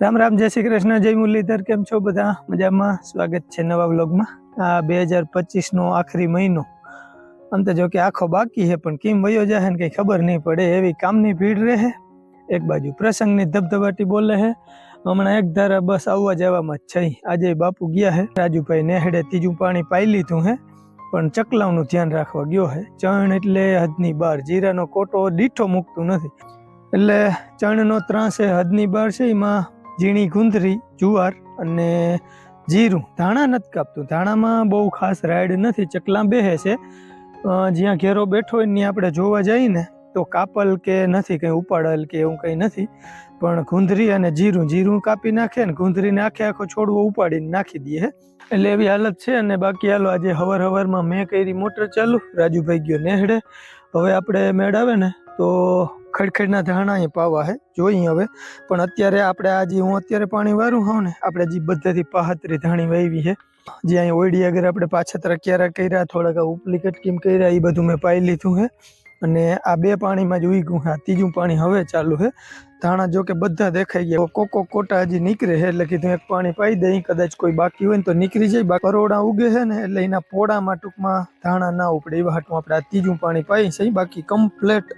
રામ રામ, જય શ્રી કૃષ્ણ, જય મુરલીધર, કેમ છો બધા? મજામાં? સ્વાગત છે નવા વ્લોગમાં. આ બે હજાર પચીસનો આખરી મહિનો. આમ તો જો કે આખો બાકી છે, પણ કેમ વયો જાય ને કંઈ ખબર નહીં પડે. એવી કામની ભીડ રહે. એક બાજુ પ્રસંગની ધબધબાટી બોલે છે. હમણાં એક ધારા બસ આવવા જવામાં જ છે. આજે બાપુ ગયા હે રાજુભાઈ નેહડે ત્રીજું પાણી પાઈ લીધું હે પણ ચકલાઓનું ધ્યાન રાખવા ગયો હે ચણ એટલે હદની બાર જીરાનો કોટો દીઠો મૂકતું નથી. એટલે ચણનો ત્રાસ હદની બાર છે. એમાં ઝીણી ગુંદરી, જુવાર અને જીરું. ધાણા નથી કાપતું. ધાણામાં બહુ ખાસ રાઈડ નથી. ચકલા બેહે છે. જ્યાં ઘેરો બેઠો હોય ત્યાં આપણે જોવા જઈએ ને, તો કાપલ કે નથી, કંઈ ઉપાડલ કે એવું કંઈ નથી. પણ ગુંદરી અને જીરું જીરું કાપી નાખે ને ગુંદરીને આખે આખો છોડવો ઉપાડીને નાખી દઈએ. એટલે એવી હાલત છે અને બાકી હાલો આજે હવાર હવારમાં મેં કરી મોટર ચાલુ. રાજુભાઈ ગયો નેહડે. હવે આપણે મેળ આવે ને, તો ખડખડના ધાણા અહીં પાવા હે જોઈએ હવે. પણ અત્યારે આપણે આજે હું અત્યારે પાણી વારું હોઉં ને, આપણે જે બધાથી પાહતરી ધાણી વાવી છે જે અહીં ઓયડી આગળ આપણે પાછતરા ક્યારા કર્યા, થોડાક ઉપલી કટકીમ કર્યા એ બધું મેં પાઈ લીધું છે અને આ બે પાણીમાં જ ઉગ્યું છે આ ત્રીજું પાણી હવે ચાલુ છે ધાણા જો કે બધા દેખાઈ ગયા કોકો કોટા હજી નીકળે છે એટલે કીધું એક પાણી પાઈ દઈ કદાચ કોઈ બાકી હોય ને તો નીકળી જાય. બાકી કરોડા ઉગે છે ને, એટલે એના પોળામાં ટૂંકમાં ધાણા ના ઉપડે. એવા હાટમાં આપણે આ ત્રીજું પાણી પાઈ છે, બાકી કમ્પ્લેટ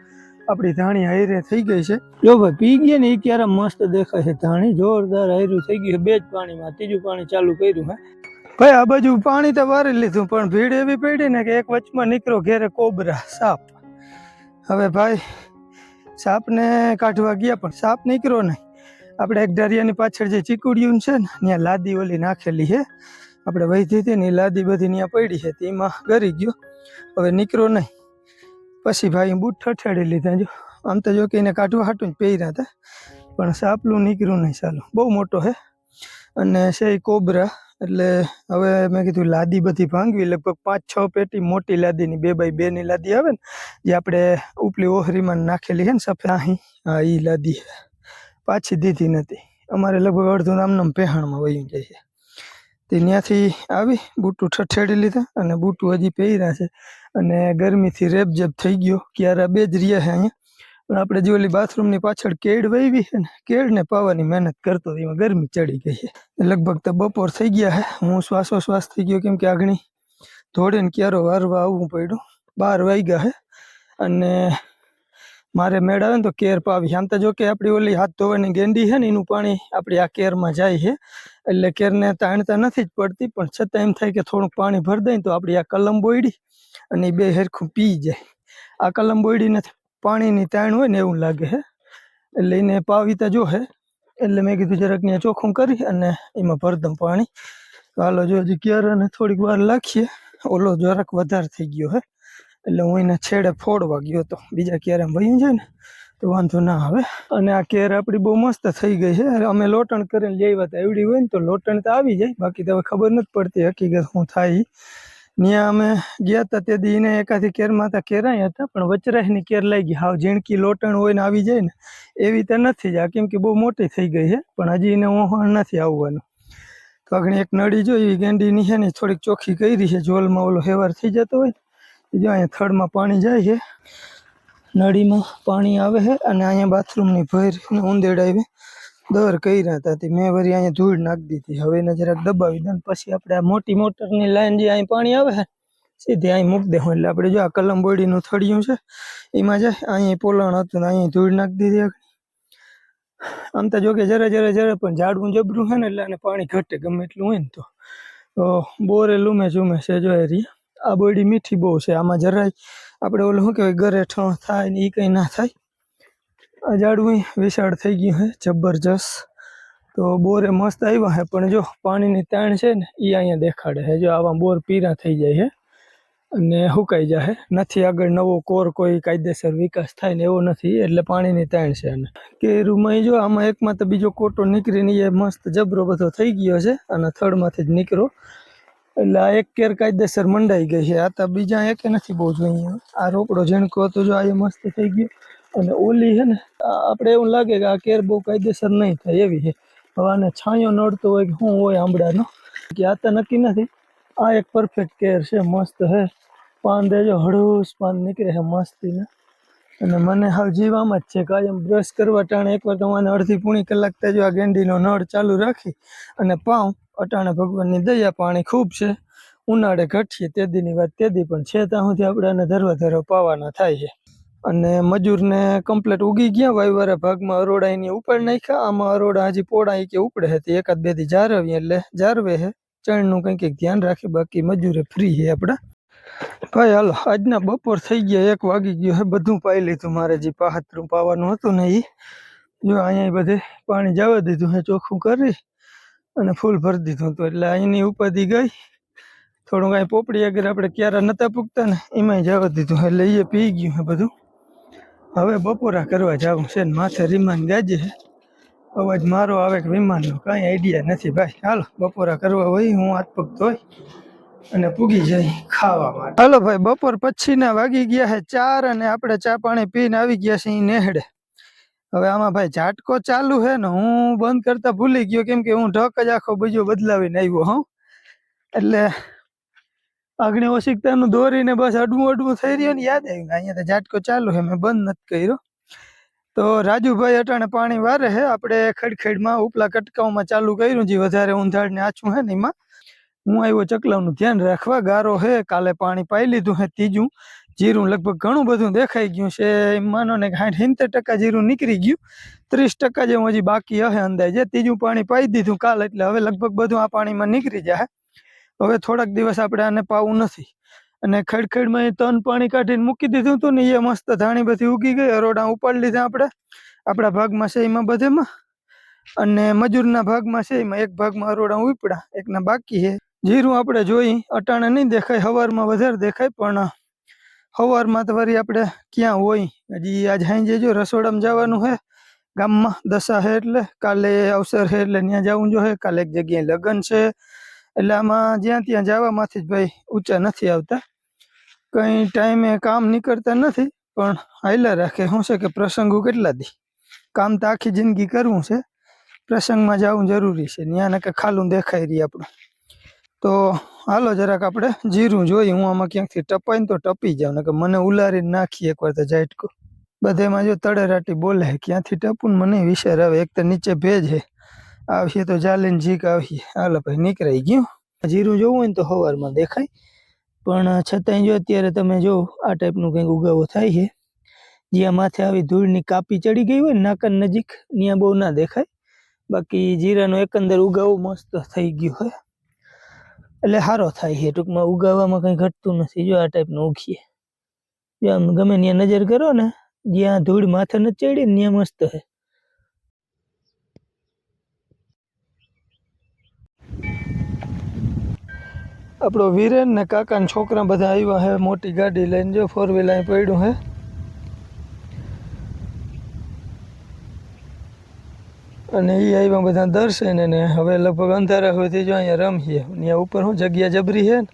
આપણી ધાણી હાઈરે થઈ ગઈ છે. જો ભાઈ પી ગયા ને એ ક્યારે મસ્ત દેખાય છે. ધાણી જોરદાર હાયરું થઈ ગયું બે જ પાણીમાં ત્રીજું પાણી ચાલુ કર્યું હે. ભાઈ આ બાજુ પાણી તો વારી લીધું, પણ ભીડ એવી પડી ને કે એક વચમાં નીકળો ઘેરે કોબરા, સાપ. હવે ભાઈ, સાપને કાઢવા ગયા, પણ સાપ નીકળ્યો નહીં. આપણે એક દરિયાની પાછળ જે ચીકુડિયું છે ને, ત્યાં લાદી ઓલી નાખેલી છે. આપણે વહીથી હતી ને લાદી બધી ત્યાં પડી છે. તેમાં ગરી ગયો. હવે નીકળો નહીં. પછી ભાઈ બૂટ ઠઠાડી લીધા. જો, આમ તો જો કે એને કાઢવા હાટું જ પહેર્યા હતા. પણ સાપલું નીકળ્યું નહીં સાલું બહુ મોટો છે અને છે કોબરા. એટલે હવે મેં કીધું લાદી બધી ભાંગવી. લગભગ પાંચ, છ પેટી મોટી લાદીની, બે બાય બેની લાદી આવે ને, જે આપણે ઉપલી ઓહરીમાં નાખેલી છે ને સફેદ. અહીં હા એ લાદી પાછી દીધી નથી. અમારે લગભગ અડધું નામનામ પહેણમાં વહી જાય છે. તે ત્યાંથી આવી, બૂટું ઠઠેડી લીધા અને બૂટું હજી પહેર્યા છે. અને ગરમીથી રેબજેબ થઈ ગયો, ક્યારે બે જ રહ્યા છે અહીંયા. પણ આપણે જે ઓલી બાથરૂમની પાછળ કેળ વાવી છે ને કેળને પાવાની મહેનત કરતો એમાં ગરમી ચડી ગઈ છે. લગભગ તો બપોર થઈ ગયા છે. હું શ્વાસોશ્વાસ થઈ ગયો કેમ કે આગણી ધોળીને ક્યારો વારવા આવવું પડ્યું. બાર વાગ્યા છે. અને મારે મેળ આવે ને તો કેર પાવી. આમ તો જો કે આપણી ઓલી હાથ ધોવાની ગેંડી છે ને, એનું પાણી આપણી આ કેરમાં જાય છે. એટલે કેરને તાણતા નથી જ પડતી, પણ છતાં એમ થાય કે થોડુંક પાણી ભરી દઈએ તો આપણી આ કલમ બોયડી અને બે હેરખું પી જાય. આ કલમ બોયડીને પાણીની તાણ હોય ને એવું લાગે છે. એટલે એને પાવીતા જો હે એટલે મેં કીધું જરાક ને ચોખ્ખું કરી અને એમાં ભરદમ પાણી. હાલો જો હજી કેર અને થોડીક વાર લાખીએ. ઓલો જરાક વધારે થઈ ગયો હે એટલે હું એને છેડે ફોડવા ગયો તો બીજા ક્યારે વહી જાય ને, તો વાંધો ના આવે. અને આ કેર આપણી બહુ મસ્ત થઈ ગઈ છે. અમે લોટણ કરીને લઈ આવ્યા હતા. એવડી હોય ને તો લોટણ તો આવી જાય. બાકી તો ખબર નથી પડતી હકીકત શું થાય ત્યાં અમે ગયા હતા તે દી એને એકાથી કેરમાં હતા, કેરાય હતા, પણ વચરાઈની કેર લાગી. હાવ ઝીણકી લોટણ હોય ને આવી જાય ને, એવી તો નથી. જ આ કેમ કે બહુ મોટી થઈ ગઈ છે, પણ હજી એને ઓહણ નથી આવવાનું. તો આગળ એક નળી જો એવી ગેંડીની છે ને થોડીક ચોખ્ખી કરી છે. જોલમાં ઓલો હેવાર થઈ જતો હોય એ જો અહીંયા થડમાં પાણી જાય છે, નળીમાં પાણી આવે છે અને અહીંયા બાથરૂમની ભર ને ઉંદેડ આવી દર કર્યા હતા. તે મેં વળી અહીંયા ધૂળ નાખી દીધી. હવે એને જરાક દબાવી દે પછી આપણે આ મોટી મોટરની લાઈન જે અહીં પાણી આવે છે, સીધી અહીં મૂકી દેવું. એટલે આપણે જો આ કલમ બોડીનું થળિયું છે, એમાં જાય અહીં પોલાણ હતું ને અહીં ધૂળ નાખી દીધી આમ તો જોકે જરા જરા જરા, પણ ઝાડવું જબરું છે ને એટલે પાણી ઘટે ગમે એટલું હોય ને તો. બોરે લૂમે ચૂમે છે જો એ રહી આ બોડી મીઠી બહુ છે. આમાં જરાય આપણે ઓલું શું કહેવાય ગરેઠણ થાય ને એ કંઈ ના થાય. આ ઝાડવું વિશાળ થઈ ગયું છે જબરજસ્ત. તો બોરે મસ્ત આવ્યા છે પણ જો પાણીની તાણ છે ને એ અહીંયા દેખાડે છે જો આવા બોર પીરા થઈ જાય છે અને સુકાઈ જાય નથી આગળ નવો કોર કોઈ કાયદેસર વિકાસ થાય ને એવો નથી, એટલે પાણીની તાણ છે અને કેરુમાં જો, આમાં એકમાં તો બીજો કોટો નીકળીને એ મસ્ત જબરો બધો થઈ ગયો છે, અને થડમાંથી જ નીકળો. એટલે આ એક કેર કાયદેસર મંડાઈ ગઈ છે. આ તો બીજા એકે નથી બહુ જોઈએ આ રોકડો ઝીણકો હતો જો આ મસ્ત થઈ ગયો. અને ઓલી છે ને આપણે એવું લાગે કે આ કેર બહુ કાયદેસર નહીં થાય એવી છે. હવે આને છાંયો નડતો હોય કે શું હોય આંબળાનો, કે આ તો નક્કી નથી. આ એક પરફેક્ટ કેર છે, મસ્ત હે પાન દેજો, હળૂસ પાન નીકળે છે મસ્તીને. અને મને હાલ જીવામાં જ છે કાયમ બ્રશ કરવા ટાણે એકવાર તમારે અડધી પૂણી કલાક તેજો આ ગેંડીનો નળ ચાલુ રાખી અને પાઉં અટાણે ભગવાનની દયા પાણી ખૂબ છે. ઉનાળે ઘટીએ તેદીની વાત તેદી પણ છે. ત્યાં સુધી આપણે એને ધરવા ધરવા પાવાના થાય છે. અને મજૂરને કમ્પ્લેટ ઉગી ગયા વાયવારા ભાગમાં અરોડા એની ઉપાડ નાખ્યા. આમાં અરોડા હજી પોળા કે ઉપડે છે. તે એકાદ બે દી જારવી એટલે જારવે છે. ચણનું કંઈક કંઈક ધ્યાન રાખે, બાકી મજૂરે ફ્રી છે આપણા. ભાઈ, હાલો, આજના બપોર થઈ ગયા, એક વાગી ગયો હે બધું પાઈ લીધું. મારે જે પાહતરું પાવાનું હતું ને એ જો અહીંયા બધે પાણી જવા દીધું હે ચોખ્ખું કરી. અને ફૂલ ભરી દીધું હતું. એટલે અહીંની ઉપાધિ ગઈ. થોડું કાંઈ પોપડી આગળ આપણે ક્યારે નહોતા પૂગતા ને એમાંય જવા દીધું. એટલે એ પી ગયું હે બધું. હવે બપોરા કરવા જવું છે ને માથે રીમાન ગાજે છે. અવાજ મારો આવે કે વિમાનનો? કાંઈ આઈડિયા નથી ભાઈ. હાલો, બપોરા કરવા હોય, હું હાથ પગ ધોઈ અને પૂગી જાય ખાવા માટે. હાલો ભાઈ, બપોર પછીના વાગી ગયા છે ચાર અને આપણે ચા પાણી પીને આવી ગયા છે એ નેહડે. હવે આમાં ભાઈ ઝાટકો ચાલુ હે ને હું બંધ કરતા ભૂલી ગયો, કેમ કે હું ઢક જ આખો બીજો બદલાવીને આવ્યો હું એટલે અગ્નિ ઓશિકતાનું દોરીને બસ અડવું અડવું થઈ રહ્યું ને યાદ આવ્યું અહીંયા તો ઝાટકો ચાલુ હે મેં બંધ નથી કર્યો. તો રાજુભાઈ અટાણે પાણી વારે હે આપણે ખડખેડમાં ઉપલા કટકાઓમાં ચાલુ કર્યું, જે વધારે ઊંધાળ ને આછું છે ને એમાં. હું આવ્યો ચકલાનું ધ્યાન રાખવા, ગારો હે કાલે પાણી પાઈ લીધું હે ત્રીજું. જીરું લગભગ ઘણું બધું દેખાઈ ગયું છે. એમ માનો ને સાઠ સિત્તેર ટકા જીરું નીકળી ગયું. ત્રીસ ટકા જેવું હજી બાકી હશે અંદાજે. ત્રીજું પાણી પાઈ દીધું કાલ, એટલે હવે લગભગ બધું આ પાણીમાં નીકળી જાય. હવે થોડાક દિવસ આપણે આને પાવું નથી. અને ખડખડમાં એ તન પાણી કાઢીને મૂકી દીધું હતું ને, એ મસ્ત ધાણી બધી ઉગી ગઈ. અરોડા ઉપાડી લીધા આપણે. આપણા ભાગમાં છે એમાં બધેમાં. અને મજૂરના ભાગમાં છે એમાં એક ભાગમાં અરોડા ઉપડ્યા એકના બાકી છે. જીરું આપણે જોઈ, અટાણે નહીં દેખાય, હવારમાં વધારે દેખાય, પણ હવારમાં તો વળી આપણે ક્યાં હોય? હજી આજ હાંજે જો રસોડામાં જવાનું છે ગામમાં દશા છે એટલે કાલે અવસર છે એટલે ત્યાં જવું જો કાલે એક જગ્યાએ લગ્ન છે. એટલે આમાં જ્યાં ત્યાં જવામાંથી જ ભાઈ ઊંચા નથી આવતા. કંઈ ટાઈમે કામ નીકળતા નથી, પણ હાઈલા રાખે. શું છે કે પ્રસંગો કેટલા દી? કામ તો આખી જિંદગી કરવું છે. પ્રસંગમાં જવું જરૂરી છે. ત્યાં ને કે ખાલું દેખાઈ રહી આપણું. તો હાલો જરાક આપણે જીરું જોઈ હું આમાં ક્યાંકથી ટપાય ને તો ટપી જાઉં ને કે મને ઉલારીને નાખી એકવાર તો જાટકો બધેમાં જો તળેરાટી બોલે, ક્યાંથી ટપું ને મને વિચાર આવે, એક તો નીચે ભેજ છે આવશે તો ચાલીને જીક આવીએ હાલો ભાઈ, નીકળાઈ ગયું. જીરું જોવું હોય ને તો સવારમાં દેખાય, પણ છતાંય જો અત્યારે તમે જો આ ટાઈપનું કંઈક ઉગાવો થાય છે, જ્યાં માથે આવી ધૂળની કાપી ચડી ગઈ હોય ને નાકન નજીક, ત્યાં બહુ ના દેખાય. બાકી જીરાનો એકંદર ઉગાવો મસ્ત થઈ ગયો હોય એટલે સારો થાય છે. ટૂંકમાં ઉગાવવામાં કંઈ ઘટતું નથી. જો આ ટાઈપનું ઉગીએ. જો આમ ગમે ત્યાં નજર કરો ને, જ્યાં ધૂળ માથે ન ચડી ને ત્યાં મસ્ત છે આપણો વીરેન ને કાકા ને છોકરા બધા આવ્યા હે, મોટી ગાડી લઈને. જો ફોર વ્હીલ અહીં પડ્યું હે. અને એ આવ્યા બધા દર્શન અને હવે લગભગ અંધારા સુધી જો અહીંયા રમીએ. ત્યાં ઉપર શું જગ્યા જબરી છે ને,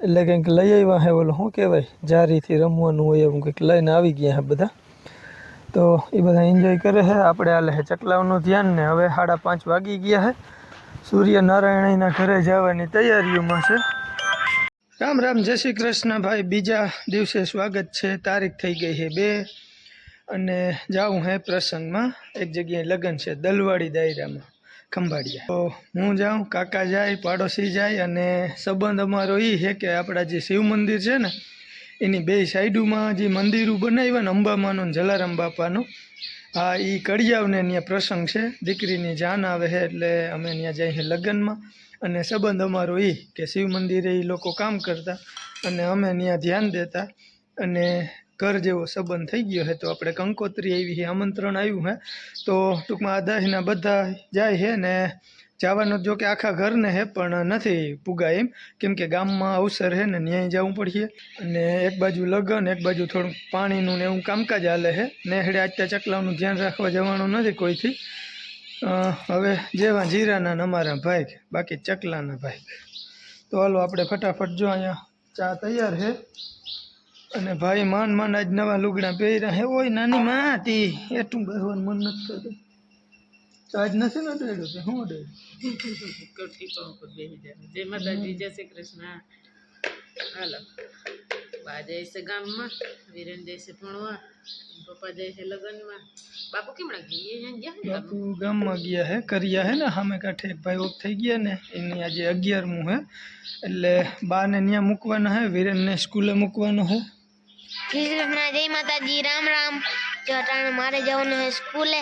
એટલે કંઈક લઈ આવ્યા હે ઓલું શું કહેવાય, જારીથી રમવાનું હોય એવું કંઈક લઈને આવી ગયા હે બધા. તો એ બધા એન્જોય કરે છે આપણે હાલે છે ચકલાઓનું ધ્યાન ને હવે સાડા પાંચ વાગી ગયા છે સૂર્યનારાયણના ઘરે જવાની તૈયારીઓમાં છે. રામ રામ, જય શ્રી કૃષ્ણ ભાઈ. બીજા દિવસે સ્વાગત છે. તારીખ થઈ ગઈ છે બે અને જાઉં હે પ્રસંગમાં. એક જગ્યાએ લગ્ન છે, દલવાડી દાયરામાં, ખંભાળિયા. તો હું જાઉં, કાકા જાય, પાડોશી જાય અને સંબંધ અમારો એ છે કે આપણા જે શિવ મંદિર છે ને, એની બે સાઈડોમાં જે મંદિરો બનાવ્યા ને અંબામાનું જલારામ બાપાનું હા એ કડિયાવને ત્યાં પ્રસંગ છે. દીકરીની જાન આવે છે એટલે અમે ત્યાં જઈએ લગ્નમાં. અને સંબંધ અમારો એ કે શિવ મંદિરે એ લોકો કામ કરતા અને અમે ત્યાં ધ્યાન દેતા અને ઘર જેવો સંબંધ થઈ ગયો છે. તો આપણે કંકોત્રી આવી છે, આમંત્રણ આવ્યું હે તો ટૂંકમાં આ દહીંના બધા જાય છે ને જવાનું જો કે આખા ઘરને હે પણ નથી પૂગા એમ. કેમ કે ગામમાં અવસર છે ને ન્યાય જવું પડશે. અને એક બાજુ લગ્ન, એક બાજુ થોડુંક પાણીનું ને એવું કામકાજ હાલે છે. નેહડે આજતા ચકલાનું ધ્યાન રાખવા જવાનું નથી કોઈથી. હવે જેવા જીરાના ને અમારા ભાઈ, બાકી ચકલાના ભાઈ. તો હાલો આપણે ફટાફટ જો અહીંયા ચા તૈયાર છે. અને ભાઈ માંડ માંડ આજ નવા લુગડા પહેર્યા હે ઓય નાની માં હતી એટલું બેસવાનું મન નથી થતું. આજ નથી ને ડેડું કે શું ડેડું ટીપા ઉપર બેસી જાય. જય માતાજી જય શ્રી કૃષ્ણ. હાલો. બા જાય છે ગામમાં વિરેન જાય છે ભણવા પપ્પા જાય છે લગ્નમાં. બાપુ કેમણા ગઈ એ અહીંયા ગયા બાપુ ગામમાં ગયા હે કર્યા હે ને સામે કાંઠે એક ભાઈ ઓફ થઈ ગયા ને એની આજે અગિયારમું હે. એટલે બાને ત્યાં મૂકવાના હે વિરેનને સ્કૂલે મૂકવાનો હે. જય માતાજી, રામ રામ. જો, અટાણે મારે જવાનું હોય સ્કૂલે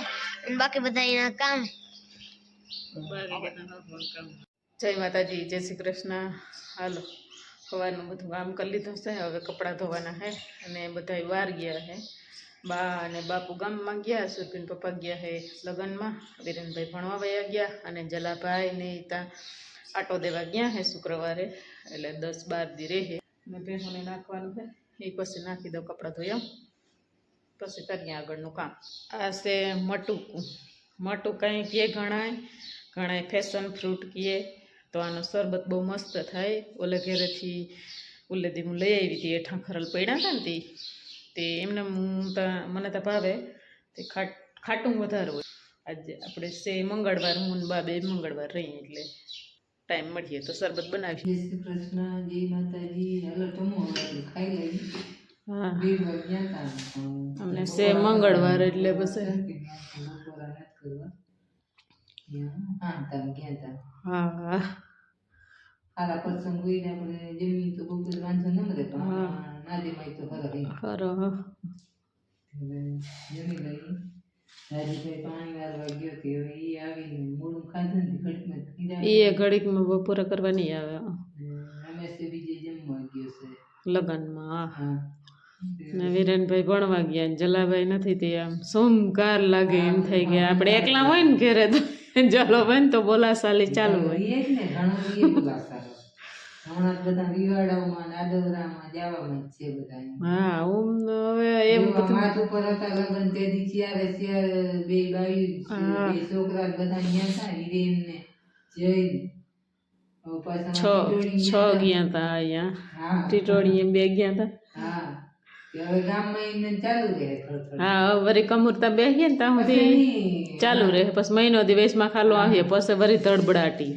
બાકી બધા એના કામ. જય માતાજી, જય શ્રી કૃષ્ણ. હાલો સવારનું બધું કામ કરી લીધું છે. હવે કપડાં ધોવાના હે, અને બધા વાર ગયા હે. બા અને બાપુ ગામમાં ગયા, સુરભીન પપ્પા ગયા હે લગ્નમાં. વિરેનભાઈ ભણવા વયા ગયા, અને જલાભાઈ ને ત્યાં આટો દેવા ગયા હે શુક્રવારે. એટલે દસ બાર દી રહે અને ભેંસોને નાખવાનું છે એ પછી નાખી દઉં કપડાં ધોયા પછી કરીએ આગળનું કામ. આ છે મટુકું. મટું કંઈ કહે ઘણાય ઘણાય ફેશન ફ્રૂટ કહે તો આનો શરબત બહુ મસ્ત થાય. ઓલે ઘેરેથી ઓલેથી હું લઈ આવી હતી એઠા ખરલ પડ્યા હતા ને તે. એમને હું મને તો ભાવે. તે ખાટ ખાટું વધારે હોય. આજે આપણે સે મંગળવાર, હું બા બે મંગળવાર રહીએ એટલે. ટાઈમ મળીએ તો શરબત બનાવી જય શ્રી કૃષ્ણ જય માતાજી. હલો તમો ખાઈ લઈ. હા. અમને સે મંગળવાર એટલે બસ કરવા હા હા. હા પ્રસંગ હોય ને આપણે તો બપોરે વાંધો ન મળે પણ ના જમાય તો ખરા ખરો. જમી લઈ એ ઘડીકમાં બપોરે કરવા આવે લગ્નમાં હા. ને વિરેનભાઈ ભણવા ગયા જલાભાઈ નથી તે આમ સોમકાર લાગે એમ થઈ ગયા. આપણે એકલા હોય ને ઘરે તો જલો હોય ને તો બોલાશાલી ચાલુ હોય. હમણાં બધા વિવાડાઓમાં ને જવામાં જ છે બધા હા હું હવે એમ માથ ઉપર હતા લગ્ન તે દી ત્યારે ત્યારે બે બાયું બે છોકરા બધા અહીંયા હતા જૈન. છ છ ગયા ગયા તા અહીંયા. હતા. ટીટોળી બે ગયા તા. હા. હા વરી કમુરતા બે ગયા ને ત્યાં સુધી ચાલુ રહે. પછી મહિનો દિવસમાં ખાલો આવીએ પછી વરી તડબડાટી.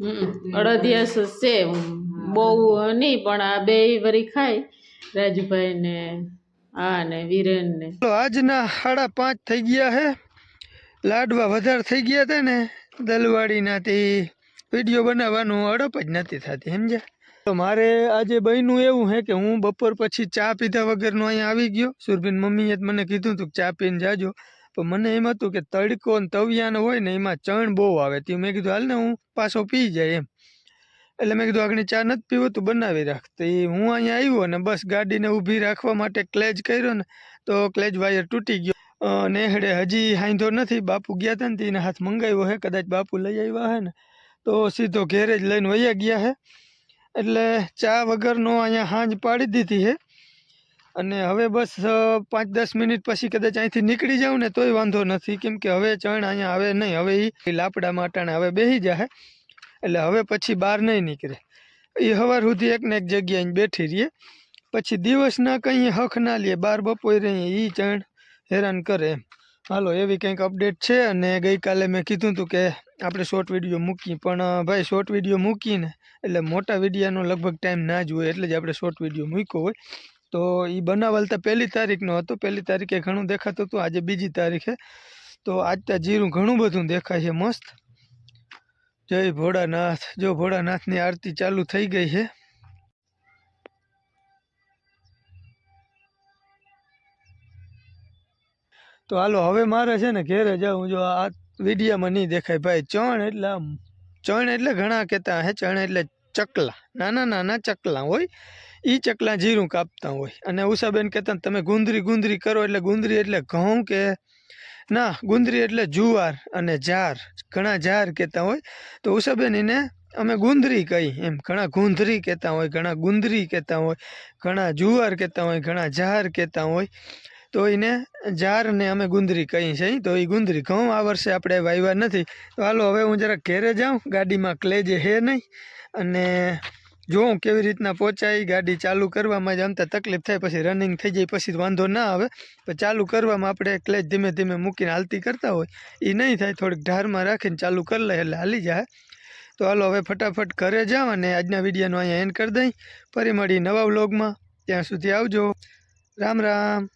અડદિયાસ છે. બહુ નહીં પણ આ બે વરી ખાય. રાજુભાઈ ને આ ને વિરેન ને આજના સાડા પાંચ થઈ ગયા હે. લાડવા વધારે થઈ ગયા હતા ને દલવાડીના તે વીડિયો બનાવવાનું અડપ જ નથી થતી સમજ્યા? તો મારે આજે બન્યું એવું હે કે હું બપોર પછી ચા પીધા વગરનો અહીંયા આવી ગયો. સુરભીન મમ્મીએ મને કીધું હતું કે ચા પીને જાજો. પણ મને એમ હતું કે તડકો ને તવિયાનો હોય ને એમાં ચણ બહુ આવે. તે મેં કીધું, હાલ ને હું પાછો પી જાય એમ. એટલે મેં કીધું, આગળ ચા નથી પીવું, તું બનાવી રાખ. તો એ હું અહીંયા આવ્યો ને બસ ગાડીને ઊભી રાખવા માટે ક્લેજ કર્યો ને, તો ક્લેજ વાયર તૂટી ગયો. નેહડે હજી હાંધો નથી. બાપુ ગયા હતા ને તેને હાથ મંગાવ્યો હે, કદાચ બાપુ લઈ આવ્યા હે ને, તો સીધો ઘેરે જ લઈને વૈયા ગયા હે. એટલે ચા વગરનો અહીંયા હાંજ પાડી દીધી હે. અને હવે બસ પાંચ દસ મિનિટ પછી કદાચ અહીંથી નીકળી જાઉં ને તોય વાંધો નથી. કેમ કે હવે ચણ અહીંયા આવે નહીં. હવે એ લાપડામાં અટાણે હવે બેસી જાય એટલે હવે પછી બહાર નહીં નીકળે. એ સવાર સુધી એક ને એક જગ્યાએ બેઠી રહીએ. પછી દિવસના કંઈ હક ના લે. બાર બપોરે એ ચણ હેરાન કરે એમ. હાલો, એવી કંઈક અપડેટ છે અને ગઈકાલે મેં કીધું હતું કે આપણે શોર્ટ વીડિયો મૂકી પણ ભાઈ, શોર્ટ વીડિયો મૂકીને, એટલે મોટા વિડીયાનો લગભગ ટાઈમ ના જ હોય. એટલે જ આપણે શોર્ટ વીડિયો મૂક્યો હોય. તો એ બનાવલ તો પહેલી તારીખનો હતો. પહેલી તારીખે ઘણું દેખાતું હતું. આજે બીજી તારીખે. તો આજ ત્યાં જીરું ઘણું બધું દેખાય છે. મસ્ત. જય ભોળાનાથ. જો ભોળાનાથની આરતી ચાલુ થઈ ગઈ છે. તો હાલો, હવે મારે છે ને ઘેરે જાઉં. જો આ વિડીયામાં નહીં દેખાય. ભાઈ ચણ એટલે ચણ એટલે ઘણા કહેતા હે. ચણ એટલે ચકલા, નાના નાના ચકલા હોય એ ચકલા જીરું કાપતા હોય. અને ઉષાબેન કહેતા તમે ગુંદરી ગુંદરી કરો એટલે ગુંદરી એટલે ઘઉં કે ના, ગુંદરી એટલે જુવાર અને જાર. ઘણા જાર કહેતા હોય. તો ઉષાબેન એને, અમે ગુંદરી કહી. એમ, ઘણા ગુંદરી કહેતા હોય, ઘણા ગુંદરી કહેતા હોય, ઘણા જુવાર કહેતા હોય, ઘણા જાર કહેતા હોય. તો એને જારને અમે ગુંદરી કહી છે તો એ ગુંદરી ઘઉં આ વર્ષે આપણે વાવ્યા નથી. તો હાલો, હવે હું જરાક ઘેરે જાઉં. ગાડીમાં ક્લેજે હે નહીં. અને જોઉં કેવી રીતના પહોંચાય. ગાડી ચાલુ કરવામાં જ અમતા તકલીફ થાય, પછી રનિંગ થઈ જાય, પછી વાંધો ના આવે. પણ ચાલુ કરવામાં આપણે ક્લેજ ધીમે ધીમે મૂકીને હાલતી કરતા હોય. એ નહીં થાય, થોડીક ઢારમાં રાખીને ચાલુ કરી લે, એટલે હાલી જાય. તો હાલો, હવે ફટાફટ ઘરે જાઓ અને આજના વિડીયોનો અહીંયા એન્ડ કરી દઈ ફરી મળી નવા વ્લોગમાં ત્યાં સુધી આવજો. રામ રામ.